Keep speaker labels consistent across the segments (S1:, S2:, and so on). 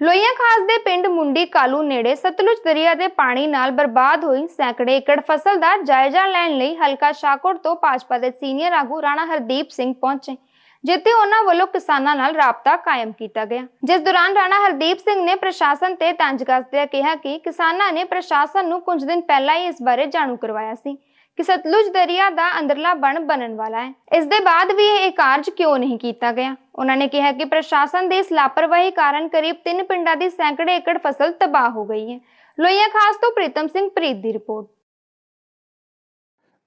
S1: ਲੋਈਆਂ ਖਾਸ ਦੇ ਪਿੰਡ ਮੁੰਡੀ ਕਾਲੂ ਨੇੜੇ ਸਤਲੁਜ ਦਰਿਆ ਦੇ ਪਾਣੀ ਨਾਲ ਬਰਬਾਦ ਹੋਈ ਸੈਂਕੜੇ ਏਕੜ ਫਸਲ ਦਾ ਜਾਇਜ਼ਾ ਲੈਣ ਲਈ ਹਲਕਾ ਸ਼ਾਕੋਟ ਤੋਂ ਭਾਜਪਾ ਦੇ ਸੀਨੀਅਰ ਆਗੂ ਰਾਣਾ ਹਰਦੀਪ ਸਿੰਘ ਪਹੁੰਚੇ, ਜਿੱਥੇ ਉਹਨਾਂ ਵੱਲੋਂ ਕਿਸਾਨਾਂ ਨਾਲ ਰਾਬਤਾ ਕਾਇਮ ਕੀਤਾ ਗਿਆ। ਜਿਸ ਦੌਰਾਨ ਰਾਣਾ ਹਰਦੀਪ ਸਿੰਘ ਨੇ ਪ੍ਰਸ਼ਾਸਨ ਤੇ ਤੰਜ ਕੱਸਦਿਆਂ ਕਿਹਾ ਕਿ ਕਿਸਾਨਾਂ ਨੇ ਪ੍ਰਸ਼ਾਸਨ ਨੂੰ ਕੁਝ ਦਿਨ ਪਹਿਲਾਂ ਹੀ ਇਸ ਬਾਰੇ ਜਾਣੂ ਕਰਵਾਇਆ ਸੀ। ਕਿ ਸਤਲੁਜ ਦਰਿਆ ਦਾ ਅੰਦਰਲਾ ਬਣ ਬਣਨ ਵਾਲਾ ਹੈ। ਇਸ ਦੇ ਬਾਅਦ ਵੀ ਇਹ ਕਾਰਜ ਕਿਉਂ ਨਹੀਂ ਕੀਤਾ ਗਿਆ? ਉਹਨਾਂ ਨੇ ਕਿਹਾ ਕਿ ਪ੍ਰਸ਼ਾਸਨ ਦੀ ਇਸ ਲਾਪਰਵਾਹੀ ਕਾਰਨ ਕਰੀਬ 3 ਪਿੰਡਾਂ ਦੀ ਸੈਂਕੜੇ ਏਕੜ ਫਸਲ ਤਬਾਹ ਹੋ ਗਈ ਹੈ। ਲੋਹੀਆਂ ਖਾਸ ਤੋਂ ਪ੍ਰੀਤਮ ਸਿੰਘ ਪ੍ਰੀਤ ਦੀ ਰਿਪੋਰਟ।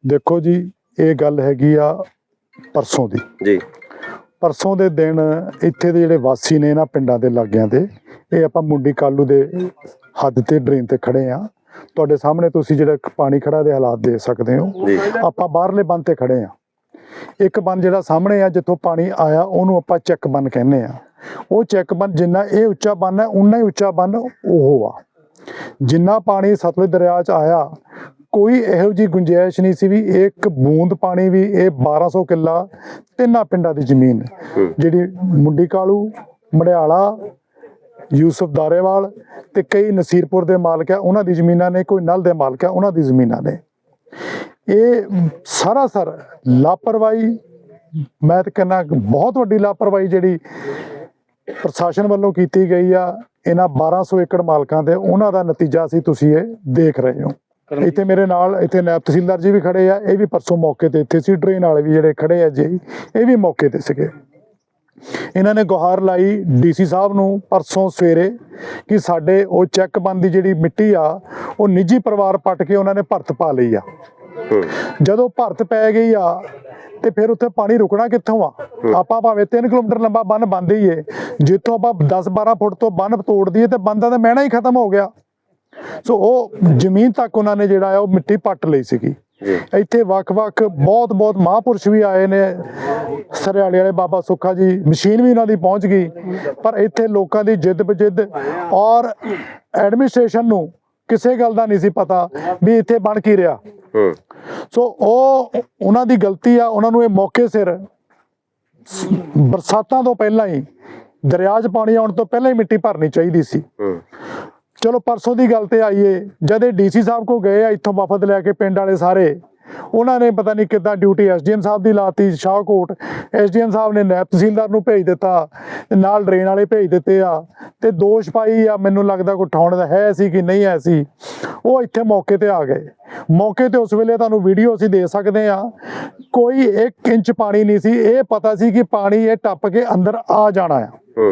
S2: ਦੇਖੋ ਜੀ ਇਹ ਗੱਲ ਹੈਗੀ ਆ ਪਰਸੋਂ ਦੀ।
S3: ਜੀ।
S2: ਪਰਸੋਂ ਦੇ ਦਿਨ ਇੱਥੇ ਦੇ ਜਿਹੜੇ ਵਾਸੀ ਨੇ ਇਹਨਾਂ ਪਿੰਡਾਂ ਦੇ ਲਾਗਿਆਂ ਦੇ ਇਹ ਆਪਾਂ ਮੁੰਡੀ ਕਾਲੂ ਦੇ ਹੱਦ ਤੇ ਡਰੇਨ ਤੇ ਖੜੇ ਆ। ਤੁਹਾਡੇ ਸਾਹਮਣੇ ਤੁਸੀਂ ਜਿਹੜਾ ਪਾਣੀ ਖੜਾ ਦੇ ਹਾਲਾਤ ਦੇਖ ਸਕਦੇ ਹੋ। ਆਪਾਂ ਬਾਹਰਲੇ ਬੰਨ ਤੇ ਖੜੇ ਆ ਇੱਕ ਬੰਨ ਜਿਹੜਾ ਸਾਹਮਣੇ ਆ ਜਿੱਥੋਂ ਪਾਣੀ ਆਇਆ ਉਹਨੂੰ ਆਪਾਂ ਚੈੱਕ ਬੰਨ ਕਹਿੰਦੇ ਆ ਉਹ ਚੈੱਕ ਬੰਨ ਜਿੰਨਾ ਇਹ ਉੱਚਾ ਬੰਨ ਹੈ ਉਨਾ ਹੀ ਉੱਚਾ ਬੰਨ ਉਹ ਆ। ਜਿੰਨਾ ਪਾਣੀ ਸਤਲੁਜ ਦਰਿਆ 'ਚ ਆਇਆ ਕੋਈ ਇਹੋ ਜੀ ਗੁੰਜਾਇਸ਼ ਨਹੀਂ ਸੀ ਵੀ ਇੱਕ ਬੂੰਦ ਪਾਣੀ ਵੀ ਇਹ 1200 ਕਿੱਲਾ ਤਿੰਨਾਂ ਪਿੰਡਾਂ ਦੀ ਜ਼ਮੀਨ। ਜਿਹੜੀ ਮੁੰਡੀ ਕਾਲੂ ਮੜਿਆਲਾ ਯੂਸਫ ਦਾਰੇਵਾਲ ਤੇ ਕਈ ਨਸੀਰਪੁਰ ਦੇ ਮਾਲਕ ਆ ਉਹਨਾਂ ਦੀ ਜ਼ਮੀਨਾਂ ਨੇ ਕੋਈ ਨਲ ਦੇ ਮਾਲਕ ਆ ਉਹਨਾਂ ਦੀ ਜ਼ਮੀਨਾਂ ਨੇ। ਇਹ ਸਾਰਾ ਸਰ ਲਾਪਰਵਾਹੀ ਮੈਂ ਤਾਂ ਕਹਿੰਦਾ ਬਹੁਤ ਵੱਡੀ ਲਾਪਰਵਾਹੀ ਜਿਹੜੀ ਪ੍ਰਸ਼ਾਸਨ ਵੱਲੋਂ ਕੀਤੀ ਗਈ ਆ ਇਹਨਾਂ 1200 ਏਕੜ ਮਾਲਕਾਂ ਦੇ ਉਹਨਾਂ ਦਾ ਨਤੀਜਾ ਸੀ ਤੁਸੀਂ ਇਹ ਦੇਖ ਰਹੇ ਹੋ। ਇੱਥੇ ਮੇਰੇ ਨਾਲ ਇੱਥੇ ਨਾਇਬ ਤਹਿਸੀਲਦਾਰ ਜੀ ਵੀ ਖੜੇ ਆ ਇਹ ਵੀ ਪਰਸੋਂ ਮੌਕੇ ਤੇ ਇੱਥੇ ਸੀ ਟ੍ਰੇਨ ਵਾਲੇ ਵੀ ਜਿਹੜੇ ਖੜੇ ਆ ਜੀ ਇਹ ਵੀ ਮੌਕੇ ਤੇ ਸੀਗੇ। ਇਹਨਾਂ ਨੇ ਗੁਹਾਰ ਲਾਈ ਡੀਸੀ ਸਾਹਿਬ ਨੂੰ ਪਰਸੋਂ ਸਵੇਰੇ ਕਿ ਸਾਡੇ ਉਹ ਚੈੱਕ ਬੰਦ ਦੀ ਜਿਹੜੀ ਮਿੱਟੀ ਆ ਉਹ ਨਿੱਜੀ ਪਰਿਵਾਰ ਪੱਟ ਕੇ ਉਹਨਾਂ ਨੇ ਭਰਤ ਪਾ ਲਈ ਆ। ਜਦੋਂ ਭਰਤ ਪੈ ਗਈ ਆ ਤੇ ਫਿਰ ਉੱਥੇ ਪਾਣੀ ਰੁਕਣਾ ਕਿੱਥੋਂ ਆ? ਆਪਾਂ ਭਾਵੇਂ 3 ਕਿਲੋਮੀਟਰ ਲੰਬਾ ਬੰਨ ਬੰਦ ਹੀ ਏ ਜਿੱਥੋਂ ਆਪਾਂ 10-12 ਫੁੱਟ ਤੋਂ ਬੰਨ ਤੋੜ ਦਈਏ ਤੇ ਬੰਦਾ ਦਾ ਮਹਿਣਾ ਹੀ ਖਤਮ ਹੋ ਗਿਆ। ਸੋ ਉਹ ਜ਼ਮੀਨ ਤੱਕ ਉਹਨਾਂ ਨੇ ਜਿਹੜਾ ਆ ਉਹ ਮਿੱਟੀ ਪੱਟ ਲਈ ਸੀਗੀ। ਇੱਥੇ ਵੱਖ-ਵੱਖ ਬਹੁਤ-ਬਹੁਤ ਮਹਾਂਪੁਰਸ਼ ਵੀ ਆਏ ਨੇ। ਸਰਿਆਲੇ ਵਾਲੇ ਬਾਬਾ ਸੁੱਖਾ ਜੀ ਮਸ਼ੀਨ ਵੀ ਉਹਨਾਂ ਦੀ ਪਹੁੰਚ ਗਈ। ਪਰ ਇੱਥੇ ਲੋਕਾਂ ਦੀ ਜਿੱਦ ਬਜਿੱਦ ਔਰ ਐਡਮਿਨਿਸਟ੍ਰੇਸ਼ਨ ਨੂੰ ਕਿਸੇ ਗੱਲ ਦਾ ਨਹੀਂ ਸੀ ਪਤਾ ਵੀ ਇੱਥੇ ਬਣ ਕੀ ਰਿਹਾ। ਸੋ ਉਹ ਉਹਨਾਂ ਦੀ ਗਲਤੀ ਆ ਉਹਨਾਂ ਨੂੰ ਇਹ ਮੌਕੇ ਸਿਰ ਬਰਸਾਤਾਂ ਤੋਂ ਪਹਿਲਾਂ ਹੀ ਦਰਿਆ 'ਚ ਪਾਣੀ ਆਉਣ ਤੋਂ ਪਹਿਲਾਂ ਹੀ ਮਿੱਟੀ ਭਰਨੀ ਚਾਹੀਦੀ ਸੀ। ਚਲੋ ਪਰਸੋਂ ਦੀ ਗੱਲ ਤੇ ਆਈਏ, ਜਦ ਇਹ ਡੀਸੀ ਸਾਹਿਬ ਕੋ ਗਏ ਆ, ਇੱਥੋਂ ਵਫਦ ਲੈ ਕੇ ਪਿੰਡ ਵਾਲੇ ਸਾਰੇ, ਉਹਨਾਂ ਨੇ ਪਤਾ ਨਹੀਂ ਕਿੱਦਾਂ ਡਿਊਟੀ ਐਸਡੀਐਮ ਸਾਹਿਬ ਦੀ ਲਾਤੀ, ਸ਼ਾਹਕੋਟ ਐਸਡੀਐਮ ਸਾਹਿਬ ਨੇ ਨਾਇਬ ਤਹਿਸੀਲਦਾਰ ਨੂੰ ਭੇਜ ਦਿੱਤਾ ਤੇ ਨਾਲ ਡਰੇਨ ਵਾਲੇ ਭੇਜ ਦਿੱਤੇ ਆ, ਤੇ ਦੋਸ਼ ਪਾਈ ਆ, ਮੈਨੂੰ ਲੱਗਦਾ ਕੋਈ ਠਾਉਣ ਦਾ ਹੈ ਸੀ ਕਿ ਨਹੀਂ ਹੈ ਸੀ, ਉਹ ਇੱਥੇ ਮੌਕੇ ਤੇ ਆ ਗਏ। ਮੌਕੇ ਤੇ ਉਸ ਵੇਲੇ ਤੁਹਾਨੂੰ ਵੀਡੀਓ ਅਸੀਂ ਦੇ ਸਕਦੇ ਆ, ਕੋਈ 1 ਇੰਚ ਪਾਣੀ ਨਹੀਂ ਸੀ, ਇਹ ਪਤਾ ਸੀ ਕਿ ਪਾਣੀ ਇਹ ਟੱਪ ਕੇ ਅੰਦਰ ਆ ਜਾਣਾ ਆ।